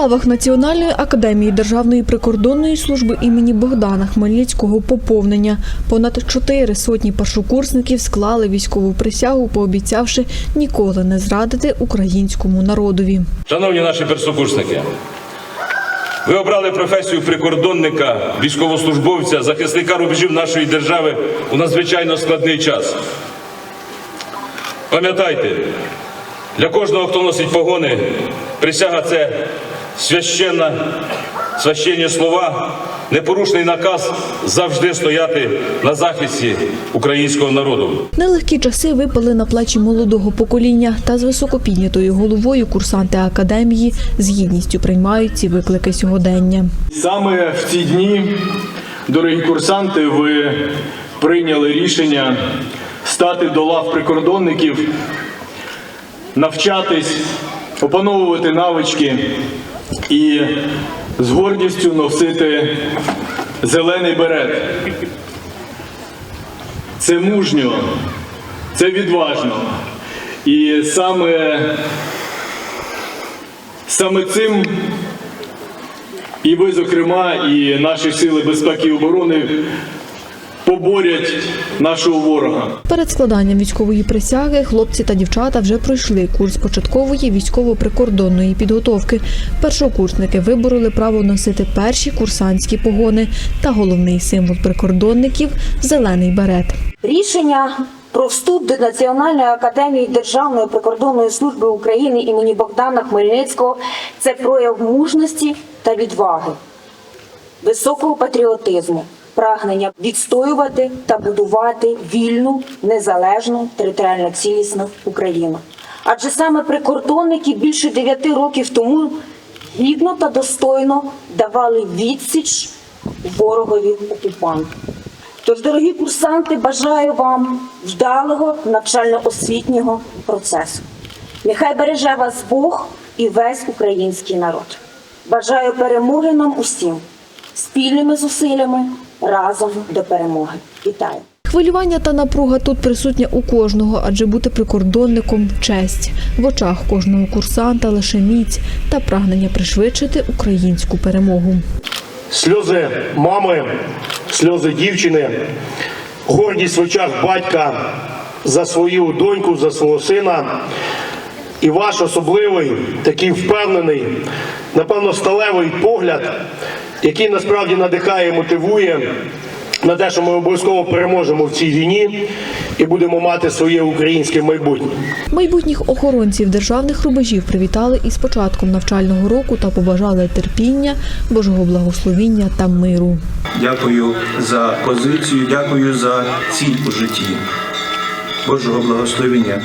лавах Національної академії Державної прикордонної служби імені Богдана Хмельницького поповнення. Понад чотири сотні першокурсників склали військову присягу, пообіцявши ніколи не зрадити українському народові. Шановні наші першокурсники, ви обрали професію прикордонника, військовослужбовця, захисника рубежів нашої держави у надзвичайно складний час. Пам'ятайте, для кожного, хто носить погони, присяга це священна, священні слова, непорушний наказ завжди стояти на захисті українського народу. Нелегкі часи випали на плечі молодого покоління, та з високопіднятою головою курсанти академії з гідністю приймають ці виклики сьогодення. Саме в ці дні, дорогі курсанти, ви прийняли рішення стати до лав прикордонників, навчатись, опановувати навички і з гордістю носити зелений берет. Це мужньо, це відважно. І саме, саме цим і ви, зокрема, і наші сили безпеки і оборони поборять нашого ворога. Перед складанням військової присяги хлопці та дівчата вже пройшли курс початкової військово-прикордонної підготовки. Першокурсники вибороли право носити перші курсантські погони та головний символ прикордонників зелений берет. Рішення про вступ до Національної академії Державної прикордонної служби України імені Богдана Хмельницького це прояв мужності та відваги, високого патріотизму, прагнення відстоювати та будувати вільну, незалежну, територіально цілісну Україну. Адже саме прикордонники більше дев'яти років тому гідно та достойно давали відсіч ворогові окупанту. Тож, дорогі курсанти, бажаю вам вдалого навчально-освітнього процесу. Нехай береже вас Бог і весь український народ. Бажаю перемоги нам усім, спільними зусиллями разом до перемоги. Вітаю! Хвилювання та напруга тут присутня у кожного, адже бути прикордонником честь. В очах кожного курсанта лише міць та прагнення пришвидшити українську перемогу. сльози мами, сльози дівчини, гордість в очах батька за свою доньку, за свого сина. І ваш особливий, такий впевнений, напевно, сталевий погляд, який насправді надихає і мотивує на те, що ми обов'язково переможемо в цій війні і будемо мати своє українське майбутнє. Майбутніх охоронців державних рубежів привітали із початком навчального року та побажали терпіння, Божого благословіння та миру. Дякую за позицію, дякую за ціль у житті. Божого благословення.